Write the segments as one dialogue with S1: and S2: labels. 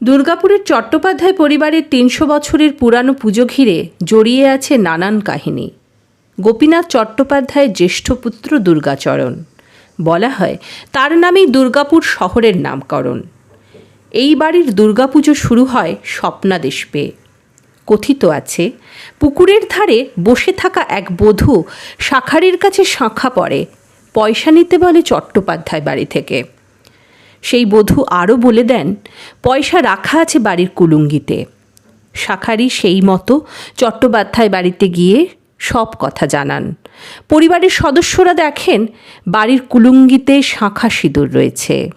S1: দুর্গাপুরের চট্টোপাধ্যায় পরিবারের তিনশো বছরের পুরানো পুজো ঘিরে জড়িয়ে আছে নানান কাহিনী। গোপীনাথ চট্টোপাধ্যায়ের জ্যেষ্ঠ পুত্র দুর্গাচরণ। বলা হয়, তার নামেই দুর্গাপুর শহরের নামকরণ। এই বাড়ির দুর্গাপুজো শুরু হয় স্বপ্নাদেশ পেয়ে। কথিত আছে, পুকুরের ধারে বসে থাকা এক বধূ শাখারির কাছে শাঁখা পড়ে, পয়সা নিতে বলে চট্টোপাধ্যায় বাড়ি থেকে। সেই বধূ আরও বলে দেন, পয়সা রাখা আছে বাড়ির কুলুঙ্গিতে। শাখারি সেই মতো চট্টোপাধ্যায় বাড়িতে গিয়ে সব কথা জানান। পরিবারের সদস্যরা দেখেন বাড়ির কুলুঙ্গিতে শাঁখা সিঁদুর রয়েছে।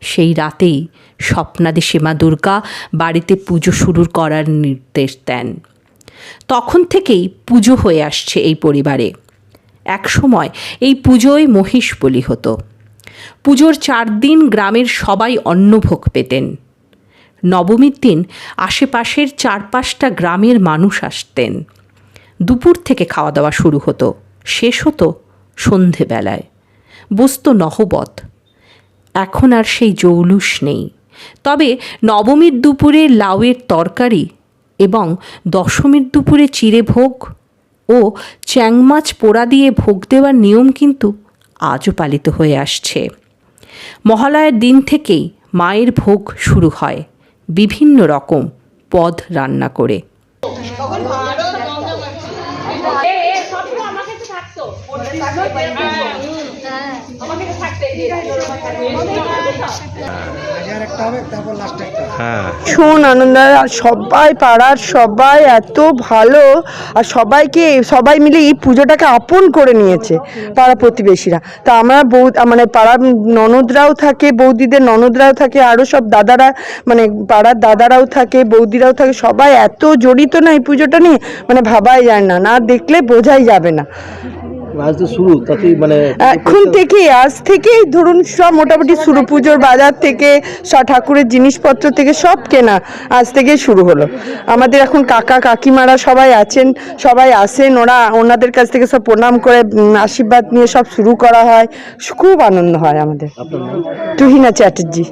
S1: সেই রাতেই স্বপ্নাদেশে মা দুর্গা বাড়িতে পুজো শুরু করার নির্দেশ দেন। তখন থেকেই পুজো হয়ে আসছে এই পরিবারে। একসময় এই পুজোয় মহিষ বলি হতো। পুজোর চার দিন গ্রামের সবাই অন্নভোগ পেতেন। নবমীর দিন আশেপাশের চার পাঁচটা গ্রামের মানুষ আসতেন। দুপুর থেকে খাওয়া দাওয়া শুরু হতো, শেষ হতো সন্ধেবেলায়। বসতো নহবত এখন আর সেই জৌলুস নেই। তবে নবমীর দুপুরে লাউয়ের তরকারি এবং দশমীর দুপুরে চিড়ে ভোগ ও চ্যাংমাছ পোড়া দিয়ে ভোগ দেওয়ার নিয়ম কিন্তু আজও পালিত হয়ে আসছে। মহালয়ার দিন থেকেই মায়ের ভোগ শুরু হয়। বিভিন্ন রকম পদ রান্না করে।
S2: কাছে থাকতো। হ্যাঁ,
S3: ভীষণ আনন্দ সবাই পাড়ার সবাই এত ভালো আর সবাইকে সবাই মিলে এই পুজোটাকে আপন করে নিয়েছে পাড়া প্রতিবেশীরা। তা আমরা বৌ মানে পাড়ার ননদরাও থাকে বৌদিদের ননদরাও থাকে আরও সব দাদারা মানে পাড়ার দাদারাও থাকে বৌদিরাও থাকে সবাই এত জড়িত না এই পুজোটা নিয়ে মানে ভাবাই যায় না না দেখলে বোঝাই যাবে না।
S4: আজ তো শুরু তাতেই মানে
S3: এখন থেকে আজ থেকেই ধরুন সব মোটামুটি শুরু পুজোর বাজার থেকে সব ঠাকুরের জিনিসপত্র থেকে সব কেনা আজ থেকেই শুরু হলো। আমাদের এখন কাকা কাকিমারা সবাই আছেন সবাই আসেন ওরা ওনাদের কাছ থেকে সব প্রণাম করে আশীর্বাদ নিয়ে সব শুরু করা হয়। খুব আনন্দ হয় আমাদের। তুহিনা চ্যাটার্জি।